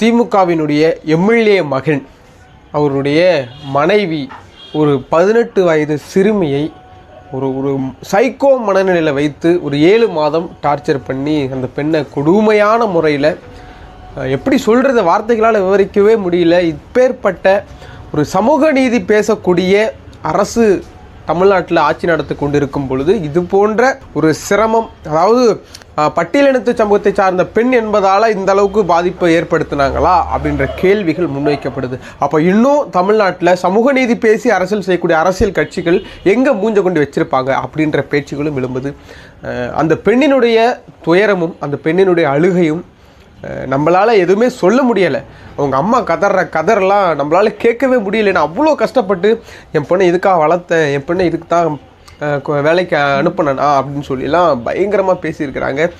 திமுகவினுடைய எம்எல்ஏ மகன் அவருடைய மனைவி ஒரு பதினெட்டு வயது சிறுமியை ஒரு ஒரு சைக்கோ மனநிலையில் வைத்து ஒரு ஏழு மாதம் டார்ச்சர் பண்ணி அந்த பெண்ணை கொடுமையான முறையில் எப்படி சொல்கிறத வார்த்தைகளால் விவரிக்கவே முடியல. இப்பேற்பட்ட ஒரு சமூக நீதி பேசக்கூடிய அரசு தமிழ்நாட்டில் ஆட்சி நடத்தி கொண்டிருக்கும் பொழுது இது போன்ற ஒரு சிரமம் அதாவது பட்டியலினத்து சமூகத்தை சார்ந்த பெண் என்பதால் இந்த அளவுக்கு பாதிப்பை ஏற்படுத்தினாங்களா அப்படின்ற கேள்விகள் முன்வைக்கப்படுது. அப்போ இன்னும் தமிழ்நாட்டில் சமூக நீதி பேசி அரசியல் செய்யக்கூடிய அரசியல் கட்சிகள் எங்கே மூஞ்ச கொண்டு வச்சிருப்பாங்க அப்படின்ற பேச்சுகளும் எழும்புது. அந்த பெண்ணினுடைய துயரமும் அந்த பெண்ணினுடைய அழுகையும் நம்மளால் எதுவுமே சொல்ல முடியலை. அவங்க அம்மா கதற கதறலாம் நம்மளால் கேட்கவே முடியல. நான் அவ்வளோ கஷ்டப்பட்டு என் பொண்ணை இதுக்காக வளர்த்தேன் என் பொண்ணை இதுக்கு தான் கொ- வேலைக்கு அனுப்பினேனா அப்படின்னு சொல்லிலாம் பயங்கரமாக பேசியிருக்கிறாங்க.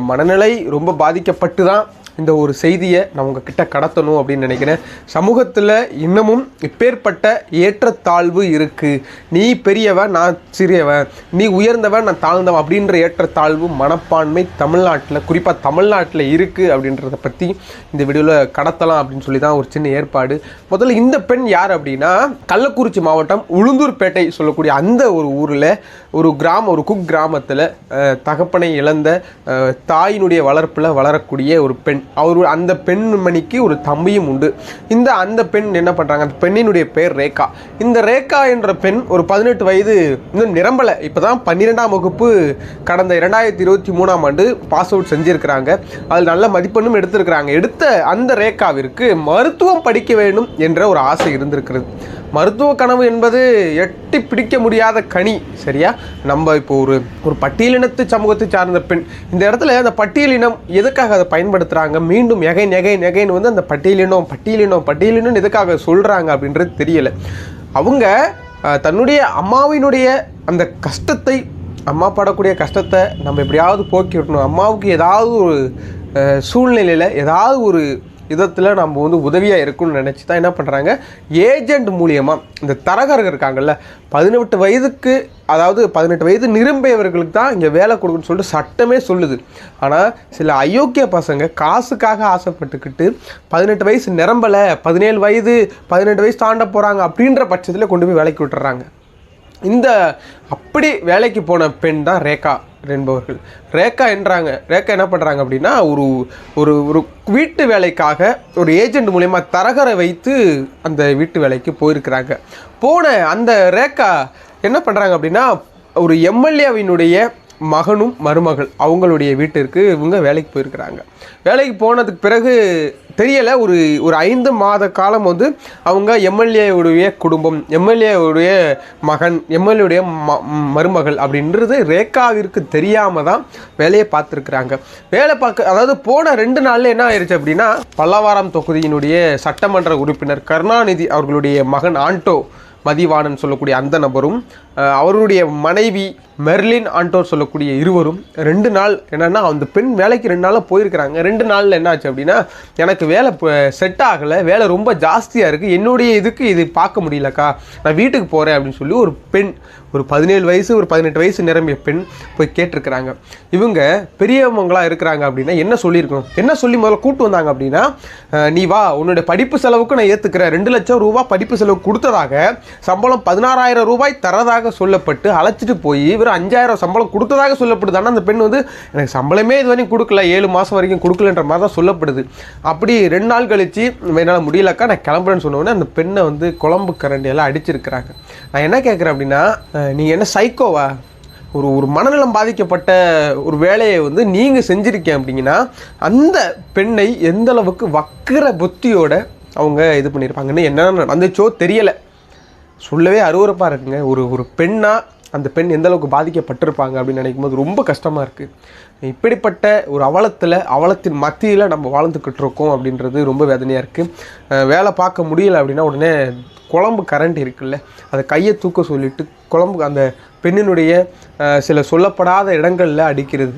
மனநிலை ரொம்ப பாதிக்கப்பட்டு தான் இந்த ஒரு செய்தியை நான் உங்ககிட்ட கடத்தணும் அப்படின்னு நினைக்கிறேன். சமூகத்தில் இன்னமும் இப்பேற்பட்ட ஏற்றத்தாழ்வு இருக்குது நீ பெரியவன் நான் சிறியவன். நீ உயர்ந்தவன் நான் தாழ்ந்தவன் அப்படின்ற ஏற்றத்தாழ்வு மனப்பான்மை தமிழ்நாட்டில் குறிப்பாக தமிழ்நாட்டில் இருக்குது அப்படின்றத பற்றி இந்த வீடியோவில் கடத்தலாம் அப்படின்னு சொல்லி தான் ஒரு சின்ன ஏற்பாடு. முதல்ல இந்த பெண் யார் அப்படின்னா கள்ளக்குறிச்சி மாவட்டம் உளுந்தூர்பேட்டை சொல்லக்கூடிய அந்த ஒரு ஊரில் ஒரு கிராமம் ஒரு குக் கிராமத்தில் தகப்பனை இழந்த தாயினுடைய வளர்ப்பில் வளரக்கூடிய ஒரு பெண். அவர் அந்த பெண்மணிக்கு ஒரு தம்பியும் உண்டு. இந்த அந்த பெண் என்ன பண்ணுறாங்க அந்த பெண்ணினுடைய பேர் ரேகா. இந்த ரேகா என்ற பெண் ஒரு பதினெட்டு வயது இன்னும் நிரம்பலை. இப்போ தான் பன்னிரெண்டாம் வகுப்பு கடந்த இரண்டாயிரத்தி இருபத்தி மூணாம் ஆண்டு பாஸ் அவுட் செஞ்சுருக்கிறாங்க. அதில் நல்ல மதிப்பெண்ணும் எடுத்திருக்கிறாங்க. எடுத்த அந்த ரேகாவிற்கு மருத்துவம் படிக்க வேண்டும் என்ற ஒரு ஆசை இருந்திருக்கிறது. மருத்துவ கனவு என்பது எட்டி பிடிக்க முடியாத கனி சரியா? நம்ம இப்போ ஒரு ஒரு பட்டியலினத்து சமூகத்தை சார்ந்த பெண் இந்த இடத்துல அந்த பட்டியலினம் எதுக்காக அதை பயன்படுத்துகிறாங்க மீண்டும் எகை நெகை நெகைன்னு வந்து அந்த பட்டியலினம் பட்டியலினம் பட்டியலினம் எதுக்காக சொல்கிறாங்க அப்படின்றது தெரியலை. அவங்க தன்னுடைய அம்மாவினுடைய அந்த கஷ்டத்தை அம்மா படக்கூடிய கஷ்டத்தை நம்ம எப்படியாவது போக்கி விடணும் அம்மாவுக்கு ஏதாவது ஒரு சூழ்நிலையில் ஏதாவது ஒரு விதத்தில் நம்ம வந்து உதவியாக இருக்கும்னு நினச்சி தான் என்ன பண்ணுறாங்க ஏஜென்ட் மூலியமாக இந்த தரகர்கள் இருக்காங்கல்ல பதினெட்டு வயதுக்கு அதாவது பதினெட்டு வயது நிரம்பியவர்களுக்கு தான் இங்கே வேலை கொடுக்குன்னு சொல்லிட்டு சட்டமே சொல்லுது. ஆனால் சில அயோக்கிய பசங்க காசுக்காக ஆசைப்பட்டுக்கிட்டு பதினெட்டு வயசு நிரம்பலை பதினேழு வயது பதினெட்டு வயசு தாண்ட போகிறாங்க அப்படின்ற பட்சத்தில் கொண்டு போய் வேலைக்கு விட்டுறாங்க. இந்த அப்படி வேலைக்கு போன பெண் தான் ரேகா. என்பவர்கள். ரேகா என்றாங்க. ரேகா என்ன பண்ணுறாங்க அப்படின்னா ஒரு ஒரு ஒரு வீட்டு வேலைக்காக ஒரு ஏஜெண்ட் மூலயமா தரகரை வைத்து அந்த வீட்டு வேலைக்கு போயிருக்கிறாங்க. போன அந்த ரேகா என்ன பண்ணுறாங்க அப்படின்னா ஒரு எம்எல்ஏவினுடைய மகனும் மருமகள் அவங்களுடைய வீட்டிற்கு இவங்க வேலைக்கு போயிருக்கிறாங்க. வேலைக்கு போனதுக்கு பிறகு தெரியலை ஒரு ஒரு ஐந்து மாத காலம் வந்து அவங்க எம்எல்ஏவுடைய குடும்பம் எம்எல்ஏவுடைய மகன் எம்எல்ஏவுடைய ம மருமகள் அப்படின்றது ரேகாவிற்கு தெரியாமல் தான் வேலையை பார்த்துருக்குறாங்க. வேலை பார்க்க அதாவது போன ரெண்டு நாளில் என்ன ஆயிடுச்சு அப்படின்னா பல்லவாரம் தொகுதியினுடைய சட்டமன்ற உறுப்பினர் கருணாநிதி அவர்களுடைய மகன் ஆண்டோ மதிவாணன் சொல்லக்கூடிய அந்த நபரும் அவருடைய மனைவி மெர்லின் ஆண்டோர் சொல்லக்கூடிய இருவரும் ரெண்டு நாள் என்னென்னா அந்த பெண் வேலைக்கு ரெண்டு நாளாக போயிருக்கிறாங்க. ரெண்டு நாளில் என்னாச்சு அப்படின்னா எனக்கு வேலை செட் ஆகலை வேலை ரொம்ப ஜாஸ்தியாக இருக்குது என்னுடைய இதுக்கு இது பார்க்க முடியலக்கா நான் வீட்டுக்கு போகிறேன் அப்படின்னு சொல்லி ஒரு பெண் ஒரு பதினேழு வயசு ஒரு பதினெட்டு வயசு நிரம்பிய பெண் போய் கேட்டிருக்கிறாங்க. இவங்க பெரியவங்களாக இருக்கிறாங்க அப்படின்னா என்ன சொல்லியிருக்கணும்? என்ன சொல்லி முதல்ல கூட்டு வந்தாங்க அப்படின்னா நீ வா உன்னுடைய படிப்பு செலவுக்கு நான் ஏற்றுக்கிறேன் ரெண்டு லட்சம் ரூபாய் படிப்பு செலவு கொடுத்ததாக சம்பளம் பதினாறாயிரம் ரூபாய் தரதாக சொல்லப்பட்டு அழைச்சிட்டு போய் இவர் அஞ்சாயிரம் சம்பளம் கொடுத்ததாக சொல்லப்படுது ஆனால் அந்த பெண் வந்து எனக்கு சம்பளமே இது வரைக்கும் கொடுக்கல. ஏழு மாதம் வரைக்கும் கொடுக்கலன்ற மாதிரி தான் சொல்லப்படுது. அப்படி ரெண்டு நாள் கழித்து என்னால் முடியலக்கா நான் கிளம்புறேன்னு சொன்னோடனே அந்த பெண்ணை வந்து குழம்பு கரண்டியெல்லாம் அடிச்சிருக்கிறாங்க. நான் என்ன கேட்குறேன் அப்படின்னா நீங்கள் என்ன சைக்கோவா ஒரு ஒரு மனநலம் பாதிக்கப்பட்ட ஒரு வேலையை வந்து நீங்கள் செஞ்சுருக்கேன் அப்படிங்கன்னா அந்த பெண்ணை எந்த அளவுக்கு வக்கிர புத்தியோட அவங்க இது பண்ணியிருப்பாங்கன்னு என்ன நடந்துச்சோ தெரியலை. சொல்லவே அருவருப்பாக இருக்குங்க. ஒரு ஒரு பெண்ணாக அந்த பெண் எந்த அளவுக்கு பாதிக்கப்பட்டிருப்பாங்க அப்படின்னு நினைக்கும் போது ரொம்ப கஷ்டமாக இருக்குது இப்படிப்பட்ட ஒரு அவலத்தில் அவலத்தின் மத்தியில் நம்ம வாழ்ந்துக்கிட்டு இருக்கோம் அப்படின்றது ரொம்ப வேதனையாக இருக்குது வேலை பார்க்க முடியல அப்படின்னா உடனே குழம்பு கரண்ட் இருக்குல்ல அதை கையை தூக்க சொல்லிட்டு குழம்பு அந்த பெண்ணினுடைய சில சொல்லப்படாத இடங்களில் அடிக்கிறது.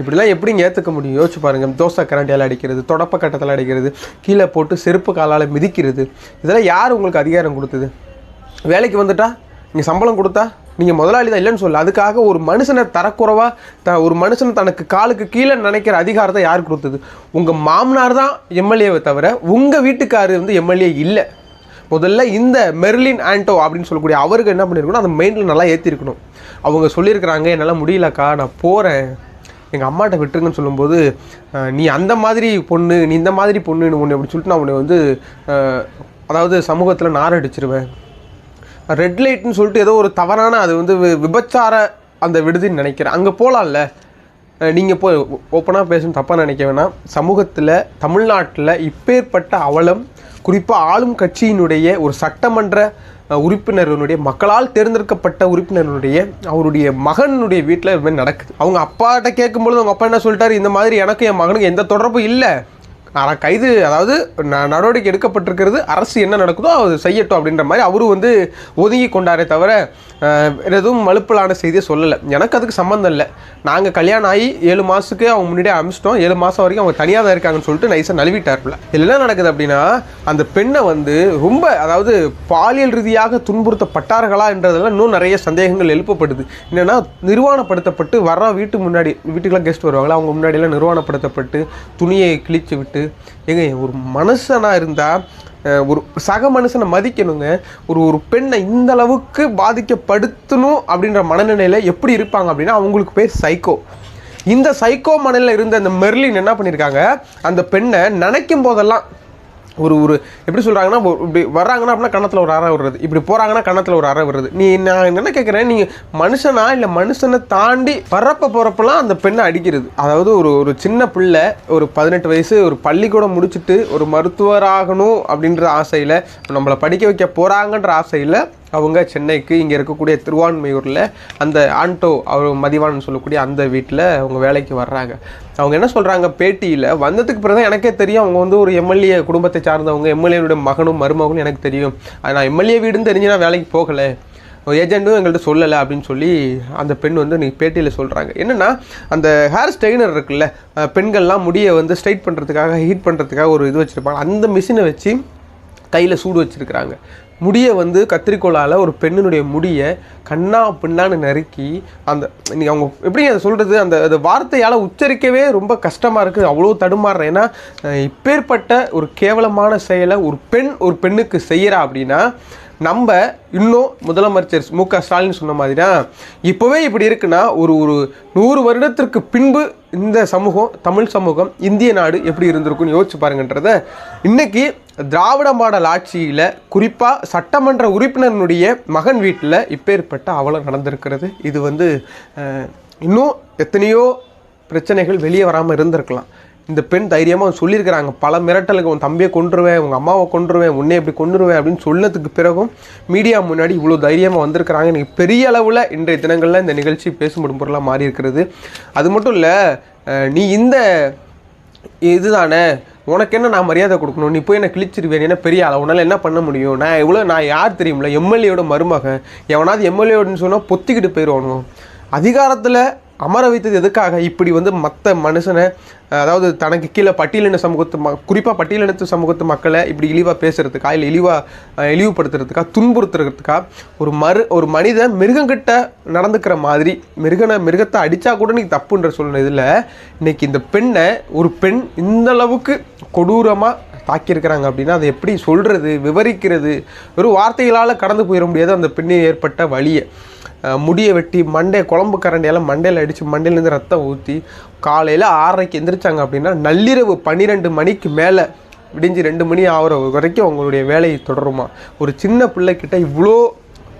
இப்படிலாம் எப்படிங்க ஏற்றுக்க முடியும்? யோசிச்சு பாருங்கள் தோசை கரண்டியால் அடிக்கிறது தொடப்ப கட்டத்தில் அடிக்கிறது கீழே போட்டு செருப்பு காலால் மிதிக்கிறது. இதெல்லாம் யார் உங்களுக்கு அதிகாரம் கொடுத்தது? வேலைக்கு வந்துட்டா? நீங்கள் சம்பளம் கொடுத்தா? நீங்கள் முதலாளி தான் இல்லைன்னு சொல்ல அதுக்காக ஒரு மனுஷனை தரக்குறவாக த ஒரு மனுஷனை தனக்கு காலுக்கு கீழே நினைக்கிற அதிகாரத்தை யார் கொடுத்தது? உங்கள் மாமனார் தான் எம்எல்ஏவை தவிர உங்கள் வீட்டுக்காரர் வந்து எம்எல்ஏ இல்லை. முதல்ல இந்த மெர்லின் ஆண்டோ அப்படின்னு சொல்லக்கூடிய அவருக்கு என்ன பண்ணியிருக்கணும் அந்த மைண்டில் நல்லா ஏற்றிருக்கணும் அவங்க சொல்லியிருக்கிறாங்க என்னால் முடியலக்கா நான் போகிறேன் எங்கள் அம்மாட்ட விட்டுருங்கன்னு சொல்லும்போது நீ அந்த மாதிரி பொண்ணு நீ இந்த மாதிரி பொண்ணு ஒன்று அப்படி சொல்லிட்டு நான் உன்னை வந்து அதாவது சமூகத்தில் நாரடிச்சிருவேன். ரெட் லைட்னு சொல்லிட்டு ஏதோ ஒரு தவறான அது வந்து வி- விபச்சார அந்த விடுதின்னு நினைக்கிறேன். அங்கே போகலாம்ல நீங்கள் போய் ஓப்பனாக பேசணும் தப்பாக நினைக்க வேணாம். சமூகத்தில் தமிழ்நாட்டில் இப்பேற்பட்ட அவலம் குறிப்பாக ஆளும் கட்சியினுடைய ஒரு சட்டமன்ற உறுப்பினருடைய மக்களால் தேர்ந்தெடுக்கப்பட்ட உறுப்பினருடைய அவருடைய மகனுடைய வீட்டில் இது மாதிரி நடக்குது. அவங்க அப்பாட்ட கேட்கும்பொழுது அவங்க அப்பா என்ன சொல்லிட்டாரு? இந்த மாதிரி எனக்கும் என் மகனுக்கு எந்த தொடர்பும் இல்லை. கைது அதாவது ந- நடவடிக்கை எடுக்கப்பட்டிருக்கிறது அரசு என்ன நடக்குதோ அது செய்யட்டும் அப்படின்ற மாதிரி அவரும் வந்து ஒதுங்கி கொண்டாரே தவிர எதுவும் மலுப்பலான செய்தியை சொல்லலை. எனக்கு அதுக்கு சம்மந்தம் இல்லை. நாங்கள் கல்யாணம் ஆகி ஏழு மாதத்துக்கு அவங்க முன்னாடியே அமிச்சிட்டோம். ஏழு மாதம் வரைக்கும் அவங்க தனியாக தான் இருக்காங்கன்னு சொல்லிட்டு நைஸாக நழுவிட்டார்ல இதில் என்ன நடக்குது அப்படின்னா அந்த பெண்ணை வந்து ரொம்ப அதாவது பாலியல் ரீதியாக துன்புறுத்தப்பட்டார்களா என்றதெல்லாம் இன்னும் நிறைய சந்தேகங்கள் எழுப்பப்படுது. என்னென்னா நிர்வாணப்படுத்தப்பட்டு வர்ற வீட்டு முன்னாடி வீட்டுக்கெல்லாம் கெஸ்ட் வருவாங்களா? அவங்க முன்னாடியெல்லாம் நிர்வாணப்படுத்தப்பட்டு துணியை கிழிச்சு விட்டு ஏங்க ஒரு மனுஷனாக இருந்தால் ஒரு சக மனுஷனை மதிக்கணுங்க. ஒரு ஒரு பெண்ணை இந்த அளவுக்கு பாதிக்கப்படுத்தணும் அப்படின்ற மனநிலையில் எப்படி இருப்பாங்க அப்படின்னா அவங்களுக்கு பேர் சைக்கோ. இந்த சைக்கோ மனநிலையில் இருந்த அந்த மெர்லின் என்ன பண்ணியிருக்காங்க அந்த பெண்ணை நினைக்கும் போதெல்லாம் ஒரு ஒரு எப்படி சொல்கிறாங்கன்னா இப்படி வர்றாங்கன்னா அப்படின்னா கணத்தில் ஒரு அறை விடுறது. இப்படி போகிறாங்கன்னா கணத்தில் ஒரு அறை விடுறது. நீ நான் என்ன கேட்குறேன் நீங்கள் மனுஷனா இல்லை மனுஷனை தாண்டி பறப்ப போகிறப்பெல்லாம் அந்த பெண்ணை அடிக்கிறது. அதாவது ஒரு ஒரு சின்ன பிள்ளை ஒரு பதினெட்டு வயசு ஒரு பள்ளிக்கூடம் முடிச்சுட்டு ஒரு மருத்துவராகணும் அப்படின்ற ஆசையில் நம்மளை படிக்க வைக்க போகிறாங்கன்ற ஆசையில் அவங்க சென்னைக்கு இங்கே இருக்கக்கூடிய திருவான்மையூரில் அந்த ஆண்டோ அவர் மதிவான்னு சொல்லக்கூடிய அந்த வீட்டில் அவங்க வேலைக்கு வர்றாங்க. அவங்க என்ன சொல்கிறாங்க பேட்டியில் வந்ததுக்கு பிறகு தான் எனக்கே தெரியும். அவங்க வந்து ஒரு எம்எல்ஏ குடும்பத்தை சார்ந்தவங்க எம்எல்ஏனுடைய மகனும் மருமகனும் எனக்கு தெரியும். அது நான் எம்எல்ஏ வீடுன்னு தெரிஞ்சு நான் வேலைக்கு போகலை. ஏஜென்ட்டும் எங்கள்கிட்ட சொல்லலை அப்படின்னு சொல்லி அந்த பெண் வந்து நீ பேட்டியில் சொல்கிறாங்க என்னென்னா அந்த ஹேர் ஸ்ட்ரெயினர் இருக்குல்ல பெண்கள்லாம் முடியை வந்து ஸ்ட்ரைட் பண்ணுறதுக்காக ஹீட் பண்ணுறதுக்காக ஒரு இது வச்சுருப்பாங்க. அந்த மிஷினை வச்சு கையில் சூடு வச்சுருக்கிறாங்க. முடியை வந்து கத்திரிக்கோலால் ஒரு பெண்ணினுடைய முடியை கண்ணா பின்னான்னு நறுக்கி அந்த நீ அவங்க எப்படி அதை சொல்கிறது அந்த அந்த வார்த்தையால் உச்சரிக்கவே ரொம்ப கஷ்டமாக இருக்குது அவ்வளோ தடுமாறுறேன். ஏன்னா இப்பேற்பட்ட ஒரு கேவலமான செயலை ஒரு பெண் ஒரு பெண்ணுக்கு செய்கிறா அப்படின்னா நம்ம இன்னும் முதலமைச்சர் மு க ஸ்டாலின் சொன்ன மாதிரி தான் இப்போவே இப்படி இருக்குன்னா ஒரு ஒரு நூறு வருடத்திற்கு பின்பு இந்த சமூகம் தமிழ் சமூகம் இந்திய நாடு எப்படி இருந்திருக்கும்னு யோசிச்சு பாருங்கன்றத இன்னைக்கு திராவிட மாடல் ஆட்சியில் குறிப்பாக சட்டமன்ற உறுப்பினருடைய மகன் வீட்டில் இப்பேற்பட்ட அவலம் நடந்திருக்கிறது. இது வந்து இன்னும் எத்தனையோ பிரச்சனைகள் வெளியே வராமல் இருந்திருக்கலாம். இந்த பெண் தைரியமாக சொல்லியிருக்கிறாங்க. பல மிரட்டலுக்கு உன் தம்பியை கொண்டுருவேன் உங்கள் அம்மாவை கொண்டுருவேன் உன்னை இப்படி கொண்டுருவேன் அப்படின்னு சொன்னதுக்கு பிறகும் மீடியா முன்னாடி இவ்வளோ தைரியமாக வந்திருக்கிறாங்க. எனக்கு பெரிய அளவில் இன்றைய தினங்களில் இந்த நிகழ்ச்சி பேசும்படும் பொருளாக மாறி இருக்கிறது அது மட்டும் இல்லை நீ இந்த இதுதானே உனக்கு என்ன நான் மரியாதை கொடுக்கணும்? நீ போய் என்ன கிழிச்சிருவேன்? என்ன பெரிய ஆள்? உன்னால் என்ன பண்ண முடியும்? நான் இவ்வளோ நான் யார் தெரியுமில்ல? எம்எல்ஏயோட மருமகன். எவனாவது எம்எல்ஏன்னு சொன்னால் பொத்திக்கிட்டு போயிடுவானும் அதிகாரத்தில் அமர வைத்தது எதுக்காக? இப்படி வந்து மற்ற மனுஷனை அதாவது தனக்கு கீழே பட்டியலின சமூகத்து ம குறிப்பாக பட்டியலினத்து சமூகத்து மக்களை இப்படி இழிவாக பேசுகிறதுக்கா இல்லை இழிவாக இழிவுபடுத்துறதுக்கா துன்புறுத்துறதுக்கா ஒரு மறு ஒரு மனிதன் மிருகங்கிட்ட நடந்துக்கிற மாதிரி மிருகனை மிருகத்தை அடித்தா கூட நீ தப்புன்ற சூழ்நிலையில் இதில் இன்னைக்கு இந்த பெண்ணை ஒரு பெண் இந்த அளவுக்கு கொடூரமாக தாக்கியிருக்கிறாங்க அப்படின்னா அதை எப்படி சொல்கிறது விவரிக்கிறது வெறும் வார்த்தைகளால் கடந்து போயிட முடியாது அந்த பெண்ணை ஏற்பட்ட வழியை. முடியை வெட்டி மண்டே குழம்பு கரண்டியெல்லாம் மண்டையில் அடித்து மண்டையிலேருந்து ரத்தம் ஊற்றி காலையில் ஆறரைக்கு எந்திரிச்சாங்க அப்படின்னா நள்ளிரவு பன்னிரெண்டு மணிக்கு மேலே விடிஞ்சு ரெண்டு மணி ஆகிற வரைக்கும் அவங்களுடைய வேலையை தொடருமா? ஒரு சின்ன பிள்ளைக்கிட்ட இவ்வளோ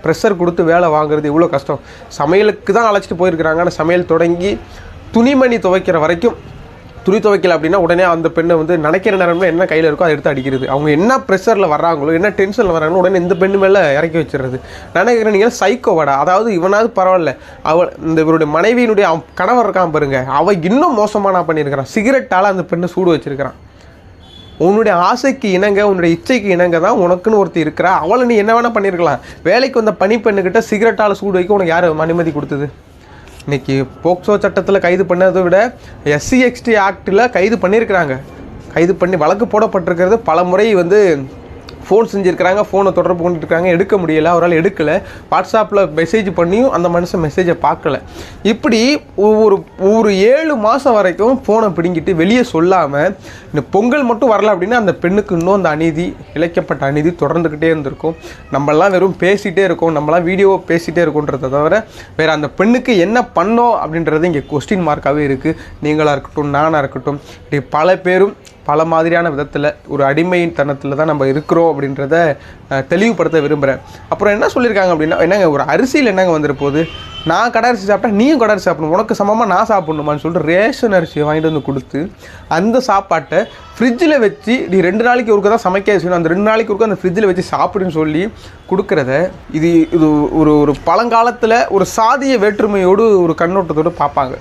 ப்ரெஷர் கொடுத்து வேலை வாங்குறது இவ்வளோ கஷ்டம். சமையலுக்கு தான் அழைச்சிட்டு போயிருக்கிறாங்க. ஆனால் சமையல் தொடங்கி துணிமணி துவைக்கிற வரைக்கும் துணி துவைக்கல அப்படின்னா உடனே அந்த பெண்ணை வந்து நினைக்கிற நேரம்ல என்ன கையில் இருக்கோ அதை எடுத்து அடிக்கிறது. அவங்க என்ன ப்ரெஷரில் வர்றாங்களோ என்ன டென்ஷனில் வர்றாங்களோ உடனே இந்த பெண்ணு மேலே இறக்கி வச்சிடுறது. நினைக்கிறேன் நீங்கள் சைக்கோவாடா அதாவது இவனாவது பரவாயில்ல. அவள் இந்த இவருடைய மனைவியினுடைய கணவர் இருக்கான் பாருங்க. அவள் இன்னும் மோசமான பண்ணியிருக்கிறான். சிகரெட்டால் அந்த பெண்ணை சூடு வச்சிருக்கிறான். உன்னுடைய ஆசைக்கு இணங்க உன்னுடைய இச்சைக்கு இணங்க தான் உனக்குன்னு ஒருத்தர் இருக்கிறா. அவளை நீ என்ன வேணால் பண்ணியிருக்கலாம். வேலைக்கு வந்த பனி பெண்ணுக்கிட்ட சிகரெட்டால் சூடு வைக்க உனக்கு யார் அனுமதி கொடுத்தது? இன்றைக்கி போக்சோ சட்டத்தில் கைது பண்ணதை விட எஸ்சி எக்ஸ்டி ஆக்டில் கைது பண்ணியிருக்கிறாங்க. கைது பண்ணி வழக்கு போடப்பட்டிருக்கிறது. பல முறை வந்து ஃபோன் செஞ்சுருக்கிறாங்க ஃபோனை தொடர்பு கொண்டுட்டு இருக்காங்க எடுக்க முடியலை அவரால் எடுக்கலை. வாட்ஸ்அப்பில் மெசேஜ் பண்ணியும் அந்த மனுஷன் மெசேஜை பார்க்கல. இப்படி ஒவ்வொரு ஒரு ஏழு மாதம் வரைக்கும் ஃபோனை பிடுங்கிட்டு வெளியே சொல்லாமல் இந்த பொங்கல் மட்டும் வரல அப்படின்னா அந்த பெண்ணுக்கு இன்னும் அந்த அநீதி இழைக்கப்பட்ட அநீதி தொடர்ந்துக்கிட்டே இருந்திருக்கும். நம்மளாம் வெறும் பேசிகிட்டே இருக்கோம். நம்மளாம் வீடியோ பேசிகிட்டே இருக்கோன்றதை தவிர வேறு அந்த பெண்ணுக்கு என்ன பண்ணோம் அப்படின்றது இங்கே கொஸ்டின் மார்க்காகவே இருக்குது நீங்களாக இருக்கட்டும் நானாக இருக்கட்டும் இப்படி பல பேரும் பல மாதிரியான விதத்தில் ஒரு அடிமையின் தனத்தில் தான் நம்ம இருக்கிறோம் அப்படின்றத தெளிவுபடுத்த விரும்புகிறேன் அப்புறம் என்ன சொல்லியிருக்காங்க அப்படின்னா என்னங்க ஒரு அரிசியில் என்னங்க வந்துரு போது நான் கடை அரிசி சாப்பிட்டா நீயும் கடை அரிசி சாப்பிடணும். உனக்கு சமமாக நான் சாப்பிட்ணுமான்னு சொல்லிட்டு ரேஷன் அரிசியை வாங்கிட்டு வந்து கொடுத்து அந்த சாப்பாட்டை ஃப்ரிட்ஜில் வச்சு நீ ரெண்டு நாளைக்கு ஒருக்க தான் சமைக்க செய்யணும் அந்த ரெண்டு நாளைக்கு ஒருக்க அந்த ஃப்ரிட்ஜில் வச்சு சாப்பிடுன்னு சொல்லி கொடுக்குறத இது இது ஒரு ஒரு பழங்காலத்தில் ஒரு சாதிய வேற்றுமையோடு ஒரு கண்ணோட்டத்தோடு பார்ப்பாங்க.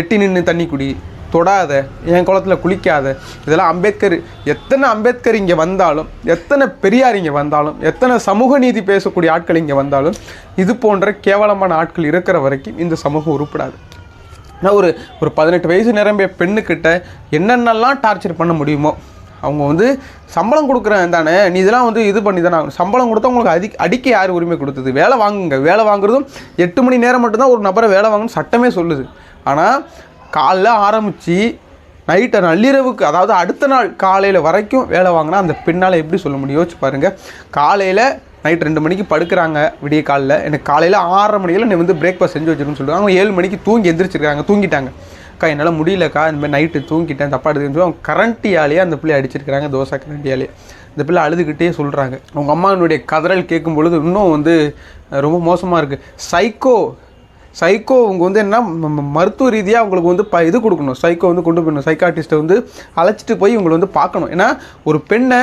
எட்டி நின்று தண்ணி குடி தொடாத என் குளத்தில் குளிக்காத இதெல்லாம் அம்பேத்கர் எத்தனை அம்பேத்கர் இங்கே வந்தாலும் எத்தனை பெரியார் இங்கே வந்தாலும் எத்தனை சமூக நீதி பேசக்கூடிய ஆட்கள் இங்கே வந்தாலும் இது போன்ற கேவலமான ஆட்கள் இருக்கிற வரைக்கும் இந்த சமூகம் உருப்படாது. ஆனால் ஒரு ஒரு பதினெட்டு வயசு நிரம்பிய பெண்ணுக்கிட்ட என்னென்னலாம் டார்ச்சர் பண்ண முடியுமோ அவங்க வந்து சம்பளம் கொடுக்குறேன் தானே நீ இதெல்லாம் வந்து இது பண்ணி தானே சம்பளம் கொடுத்தா உங்களுக்கு அடி அடிக்க யார் உரிமை கொடுத்தது? வேலை வாங்குங்க. வேலை வாங்குறதும் எட்டு மணி நேரம் மட்டும்தான் ஒரு நபரை வேலை வாங்கணும்னு சட்டமே சொல்லுது. ஆனால் காலைல ஆரம்பித்து நைட்டை நள்ளிரவுக்கு அதாவது அடுத்த நாள் காலையில் வரைக்கும் வேலை வாங்கினா அந்த பின்னால் எப்படி சொல்ல முடியும்? யோசிச்சு பாருங்கள் காலையில் நைட் ரெண்டு மணிக்கு படுக்கிறாங்க விடிய காலில். எனக்கு காலையில் ஆறரை மணியில் நீ வந்து பிரேக்ஃபாஸ்ட் செஞ்சு வச்சிருக்கணும்னு சொல்லுவாங்க அவங்க ஏழு மணிக்கு தூங்கி எந்திரிச்சிருக்காங்க. தூங்கிட்டாங்க. அக்கா என்னால் முடியலக்கா. இந்த மாதிரி நைட்டு தூங்கிட்டேன். தப்பா எடுத்துன்னு சொல்லி அவங்க கரண்டியாலேயே அந்த பிள்ளை அடிச்சிருக்கிறாங்க. தோசை கரண்டியாலே. இந்த பிள்ளை அழுதுகிட்டே சொல்கிறாங்க அவங்க அம்மாவினுடைய கதறல் கேட்கும் பொழுது இன்னும் வந்து ரொம்ப மோசமாக இருக்குது சைக்கோ சைக்கோ அவங்க வந்து என்ன ம- ம- மருத்துவ ரீதியாக அவங்களுக்கு வந்து ப இது கொடுக்கணும். சைக்கோ வந்து கொண்டு போயிடணும். சைக்காட்டிஸ்ட்டை வந்து அழைச்சிட்டு போய் இவங்களை வந்து பார்க்கணும். ஏன்னா ஒரு பெண்ணை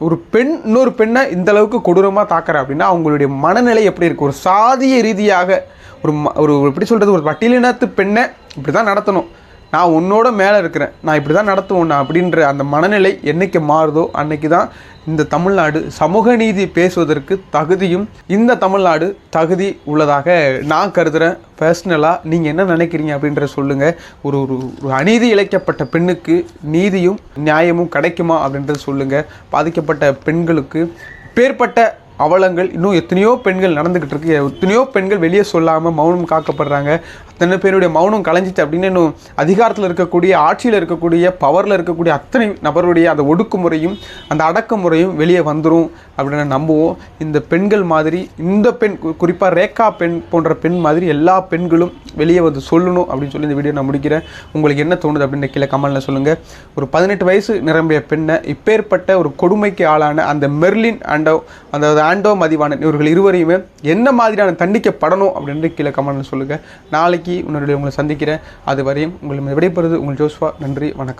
ஒரு பெண் இன்னொரு பெண்ணை இந்த அளவுக்கு கொடூரமாக தாக்குற அப்படின்னா அவங்களுடைய மனநிலை எப்படி இருக்குது ஒரு சாதிய ரீதியாக ஒரு ம ஒரு எப்படி சொல்கிறது ஒரு பட்டியலினத்து பெண்ணை இப்படி தான் நடத்தணும். நான் உன்னோட மேலே இருக்கிறேன். நான் இப்படி தான் நடத்துவோம் நான் அப்படின்ற அந்த மனநிலை என்னைக்கு மாறுதோ அன்னைக்கு தான் இந்த தமிழ்நாடு சமூக நீதி பேசுவதற்கு தகுதியும் இந்த தமிழ்நாடு தகுதி உள்ளதாக நான் கருதுகிறேன் பர்சனலாக நீங்கள் என்ன நினைக்கிறீங்க அப்படின்றத சொல்லுங்கள் ஒரு ஒரு ஒரு அநீதி இழைக்கப்பட்ட பெண்ணுக்கு நீதியும் நியாயமும் கிடைக்குமா அப்படின்றத சொல்லுங்கள் பாதிக்கப்பட்ட பெண்களுக்கு பேர்பட்ட அவலங்கள் இன்னும் எத்தனையோ பெண்கள் நடந்துக்கிட்டு இருக்கு. எத்தனையோ பெண்கள் வெளியே சொல்லாமல் மௌனம் காக்கப்படுறாங்க. அத்தனை பேருடைய மௌனம் கலைஞ்சிச்சு அப்படின்னு இன்னும் அதிகாரத்தில் இருக்கக்கூடிய ஆட்சியில் இருக்கக்கூடிய பவரில் இருக்கக்கூடிய அத்தனை நபருடைய அந்த ஒடுக்குமுறையும் அந்த அடக்குமுறையும் வெளியே வந்துடும் அப்படின்னு நம்புவோம். இந்த பெண்கள் மாதிரி இந்த பெண் குறிப்பாக ரேகா பெண் போன்ற பெண் மாதிரி எல்லா பெண்களும் வெளியே வந்து சொல்லணும் அப்படின்னு சொல்லி இந்த வீடியோ நான் முடிக்கிறேன். உங்களுக்கு என்ன தோணுது அப்படின்னு கீழே கமலில் சொல்லுங்கள் ஒரு பதினெட்டு வயசு நிரம்பிய பெண்ணை இப்பேற்பட்ட ஒரு கொடுமைக்கு ஆளான அந்த மெர்லின் ஆண்டோ அந்த ஆண்டோ மதிவான இவர்கள் இருவரையுமே என்ன மாதிரியான தண்டிக்கப்படணும் அப்படின்ட்டு கீழே கமெண்ட்டில் சொல்லுங்கள் நாளைக்கு உன்னுடைய உங்களை சந்திக்கிறேன். அது வரையும் உங்களை விடைபெறுவது உங்கள் ஜோஸ்வா. நன்றி வணக்கம்.